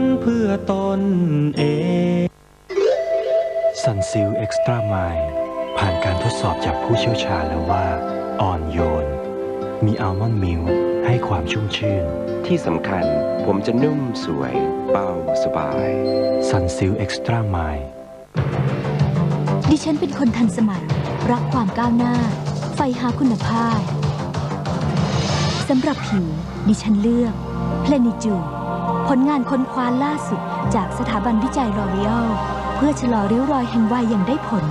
นเพื่อตนเองซันซิลเอ็กซ์ตร้าไมล์ผ่านการทดสอบจากผู้เชี่ยวชาญแล้วว่า อ่อนโยน มีอัลมอนด์มิลค์ให้ความชุ่มชื่น ที่สำคัญผมจะนุ่มสวยเบาสบายซันซิลเอ็กซ์ตร้าไมล์ดิฉันเป็นคนทันสมัย รักความก้าวหน้า ไฟหาคุณภาพสำหรับผิวดิฉันเลือกเพลนิจู ผลงานค้นคว้าล่าสุดจากสถาบันวิจัยลอรีอลเพื่อชะลอริ้วรอยแห่งวัยอย่างได้ผล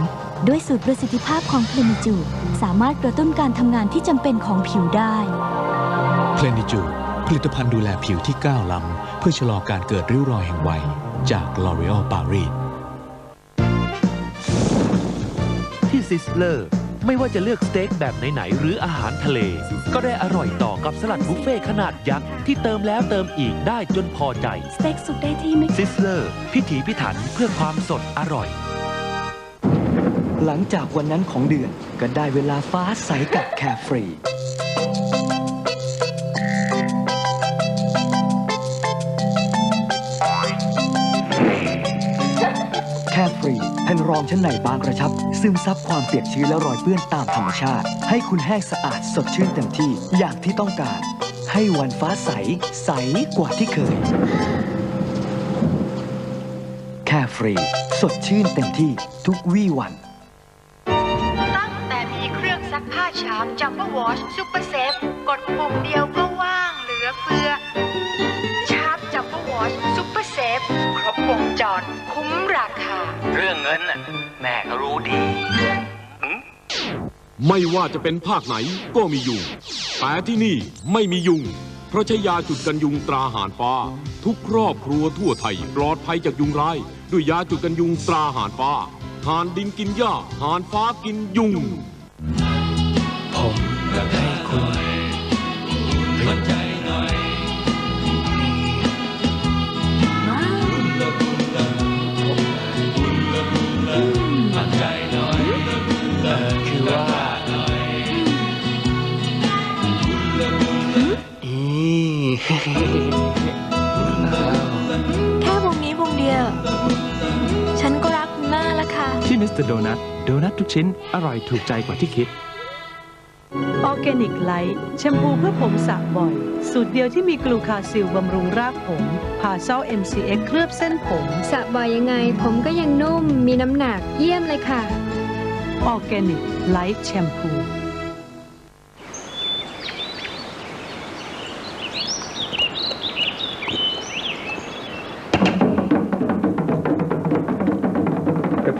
ด้วยสูตรประสิทธิภาพของเพลนิจู สามารถกระตุ้นการทำงานที่จำเป็นของผิวได้เพลนิจู ผลิตภัณฑ์ดูแลผิวที่ก้าวล้ำเพื่อชะลอการเกิดริ้วรอยแห่งวัยจาก L'Oréal Paris ที่ซิสเลอร์ ไม่ว่าจะเลือกสเต็กแบบไหนๆหรืออาหารทะเล ก็ได้อร่อยต่อกับสลัดบุฟเฟ่ขนาดยักษ์ที่เติมแล้วเติมอีกได้จนพอใจ สเต็กสุกได้ที่ไม่ซิสเลอร์ พิถีพิถันเพื่อความสดอร่อย หลังจากวันนั้นของเดือนก็ได้เวลาฟ้าใสกับแคฟรี แค่ฟรีแผ่นรองชั้นในบางกระชับ ซึมซับความเปียกชื้นและรอยเปื้อนตามธรรมชาติ ให้คุณแห้งสะอาดสดชื่นเต็มที่อย่างที่ต้องการ ให้วันฟ้าใส ใสกว่าที่เคย แค่ฟรี สดชื่นเต็มที่ทุกวี่วัน ตั้งแต่มีเครื่องซักผ้าชามจัมเปอร์วอชซูเปอร์เซฟกดปุ่มเดียวก็ว่างเหลือเฟือ เปอร์เซฟ ครบวงจรคุ้มราคา เรื่องเงินน่ะแม่ก็รู้ดีไม่ว่าจะเป็นภาคไหนก็มียุงแต่ที่นี่ไม่มียุง เพราะใช้ยาจุดกันยุงตราหารฟ้า ทุกครอบครัวทั่วไทยปลอดภัยจากยุงร้าย ด้วยยาจุดกันยุงตราหารฟ้าหานดินกินหญ้าหานฟ้ากินยุง ที่มิสเตอร์โดนัทโดนัททุกชิ้น อร่อยถูกใจกว่าที่คิด ออร์แกนิกไลท์แชมพูเพื่อผมสระบ่อย สูตรเดียวที่มีกลูคาซิลบำรุงรากผมพาเซล MCX เคลือบเส้นผม สระบ่อยยังไง ผมก็ยังนุ่ม มีน้ำหนัก เยี่ยมเลยค่ะ ออร์แกนิกไลท์แชมพู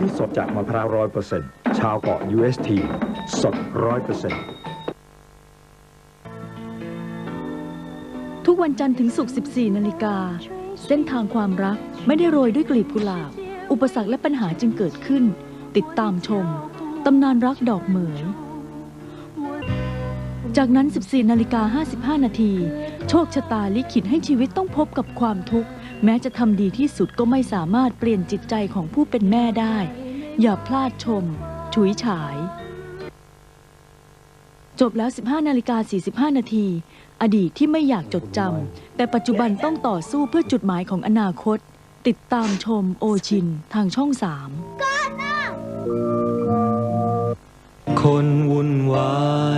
ทิสดจากมะพร้าวร้อยเปอร์เซ็นต์ชาวเกาะ UST สดร้อยเปอร์เซ็นต์ทุกวันจันทร์ถึงศุกร์ 14 นาฬิกา เส้นทางความรักไม่ได้โรยด้วยกลีบกุหลาบ อุปสรรคและปัญหาจึงเกิดขึ้น ติดตามชม ตำนานรักดอกเหมย จากนั้น 14 นาฬิกา 55 นาที โชคชะตาลิขิตให้ชีวิตต้องพบกับความทุกข์ แม้จะทำดีที่สุดก็ไม่สามารถเปลี่ยนจิตใจของผู้เป็นแม่ได้ อย่าพลาดชม ฉุยฉาย จบแล้ว 15นาฬิกา45 นาที อดีตที่ไม่อยากจดจำแต่ปัจจุบันต้องต่อสู้เพื่อจุดหมายของอนาคต ติดตามชมโอชินทางช่อง3คนวุ่นวาย